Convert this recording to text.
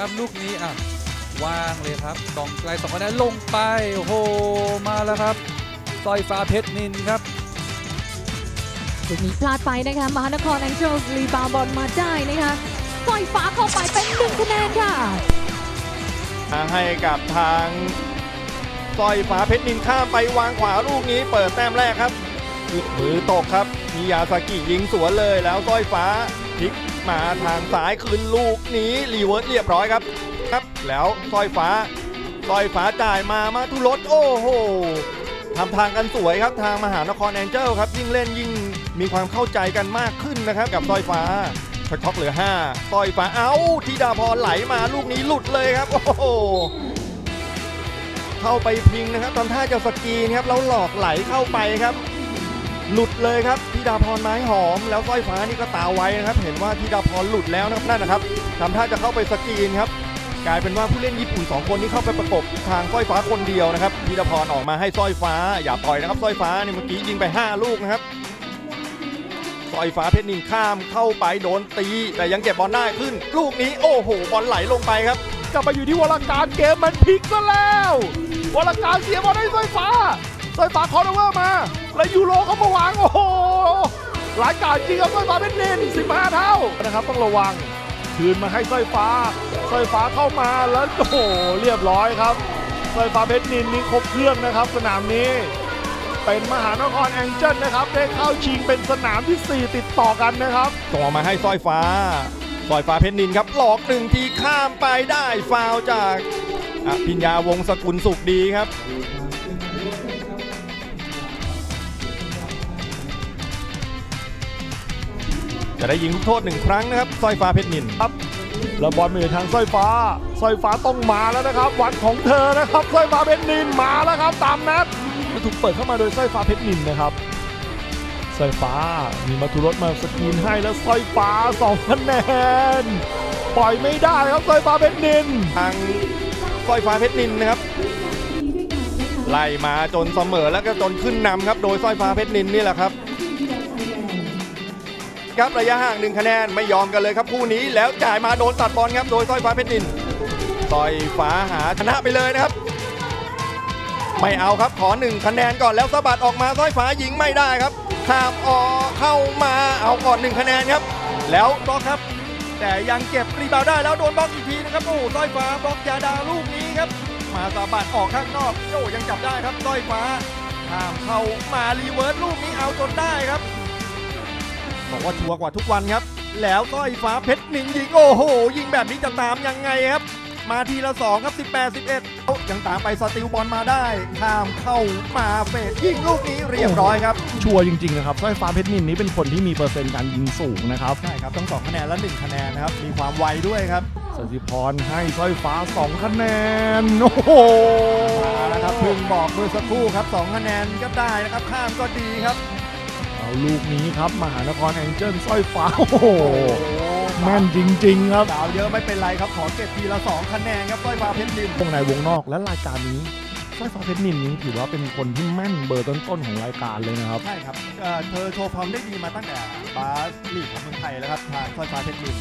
ครับลูกนี้อะวางเลยครับกองไกลสองคะแนนลงไปโอ้โหมาแล้วครับสร้อยฟ้าเพชรนินครับลูกนี้พลาดไปนะคะมหานครแองเจิลรีบาวบอลมาได้นะคะสร้อยฟ้าเข้าไปเป็นหนึ่งคะแนนค่ะมาให้กับทางสร้อยฟ้าเพชรนินข้ามไปวางขวาลูกนี้เปิดแต้มแรกครับมือตกครับมิยาสากิยิงสวนเลยแล้วสร้อยฟ้าพลิก มาทางซ้ายคืนลูกนี้รีเวิร์สเรียบร้อยครับครับ แล้วสร้อยฟ้าสร้อยฟ้าจ่ายมามาทุรสโอ้โหทำทางกันสวยครับทางมหานครแองเจิลครับยิ่งเล่นยิ่งมีความเข้าใจกันมากขึ้นนะครับกับสร้อยฟ้าช็อตช็อกเหลือ5ต่อยฟ้าเอ้าธิดาพรไหลมาลูกนี้หลุดเลยครับ โอ้โหเข้าไปพิงนะครับตอนท่าจะสกีนครับแล้วหลอกไหลเข้าไปครับ หลุดเลยครับธิดาพรไม้หอม แล้วสร้อยฟ้านี่ก็ตาไว้นะครับ เห็นว่าธิดาพรหลุดแล้วนะครับนั่นนะครับทำท่าจะเข้าไปสกรีนครับกลายเป็นว่าผู้เล่นญี่ปุ่น 2 คนนี้เข้าไปประกบทางสร้อยฟ้าคนเดียวนะครับธิดาพรออกมาให้สร้อยฟ้า อย่าปล่อยนะครับสร้อยฟ้านี่เมื่อกี้ยิงไป 5 ลูกนะครับสร้อยฟ้าเพชรนินข้ามเข้าไปโดนตี แต่ยังเก็บบอลได้ขึ้น ลูกนี้โอ้โหบอลไหลลงไปครับกลับมาอยู่ที่วรการเกมมันพลิกซะแล้ววรการเสียบอลให้สายฟ้า สายฟ้าคอร์เนอร์มา แล้วยูโรเขามาวาง โอ้โหหลายการจริงครับสายฟ้าเป็นนิน15 เท่านะครับ ต้องระวังคืนมาให้สายฟ้าสายฟ้าเข้ามาแล้วโอ้โหเรียบร้อยครับสายฟ้าเพชรนินนี่ครบเครื่องนะครับ สนามนี้ เป็นมหานครแองเจิลนะครับได้เข้าชิงเป็นสนามที่ 4 ติดต่อกันนะครับต่อมาให้สร้อยฟ้าสร้อยฟ้าเพชรนินครับหลอกหนึ่งทีข้ามไปได้ฟาวจาก อภิญญาวงศ์สกุลสุขดีครับ จะได้ยิงลูกโทษหนึ่งครั้งนะครับสร้อยฟ้าเพชรนินครับแล้วบอลมาอยู่ทางสร้อยฟ้าสร้อยฟ้าต้องมาแล้วนะครับ วันของเธอนะครับสร้อยฟ้าเพชรนินมาแล้วครับตามนัดถูกเปิดเข้ามาโดยสร้อยฟ้าเพชรนินนะครับสร้อยฟ้ามีมาทุรสมาสกรีนให้แล้วสร้อยฟ้าสองคะแนน ปล่อยไม่ได้ครับสร้อยฟ้าเพชรนินทาง สร้อยฟ้าเพชรนินนะครับ ไล่มาจนเสมอแล้วก็จนขึ้นนำครับ โดยสร้อยฟ้าเพชรนินนี่แหละครับ ครับระยะห่างหนึ่งคะแนนไม่ยอมกันเลยครับคู่นี้แล้วจ่ายมาโดนตัดบอลครับ โดยสร้อยฟ้าเพชรนินสร้อยฟ้าหาชนะไปเลยนะครับ ไม่เอาครับขอหนึ่งคะแนนก่อนแล้วสะบัดออกมาสร้อยฟ้ายิงไม่ได้ครับข้ามออกเข้ามาเอาก่อนหนึ่งคะแนนครับ แล้วบล็อครับ แต่ยังเก็บรีบาวได้แล้วโดนบล็อกอีกทีนะครับ โอ้โหสร้อยฟ้าบล็อกยาดาลูกนี้ครับ มาสาบัดออกข้างนอกโอ้ยังจับได้ครับสร้อยฟ้าข้ามเข้ามารีเวิร์สลูกนี้เอาจนได้ครับบอกว่าชัวร์กว่าทุกวันครับ แล้วสร้อยฟ้าเพชรนินยิงโอ้โห ยิงแบบนี้จะตามยังไงครับ มาทีละ 2 ครับ 18 11ยังตามไปสติลบอลมาได้ข้ามเข้ามาเฟดยิงลูกนี้เรียบร้อยครับ ชัวร์จริงๆนะครับสร้อยฟ้าเพชรนินนี้เป็นคนที่มีเปอร์เซ็นต์การยิงสูงนะครับใช่ครับทั้งสองคะแนนและ1คะแนนนะครับ มีความไวด้วยครับสติพรให้สร้อยฟ้า 2 คะแนน โอ้โหมาแล้วครับเพึ่งบอกเมื่อสักครู่ครับ2คะแนนก็ได้นะครับข้ามก็ดีครับ เอาลูกนี้ครับมหานครแองเจิลสร้อยฟ้า โอ้โห แม่นจริง ๆ ครับดาวเยอะไม่เป็นไรครับ ขอเก็บทีละ 2 คะแนนครับสร้อยฟ้าเพชรดินวงในวงนอกและรายการนี้สร้อยฟ้าเพชรนินนี้ถือว่าเป็นคนที่แม่นเบอร์ต้นๆของรายการเลยนะครับใช่ครับเอ่อเธอโชว์ฟอร์มได้ดีมาตั้งแต่บาสลีกของเมืองไทยแล้วครับทางสร้อยฟ้าเพชรดิน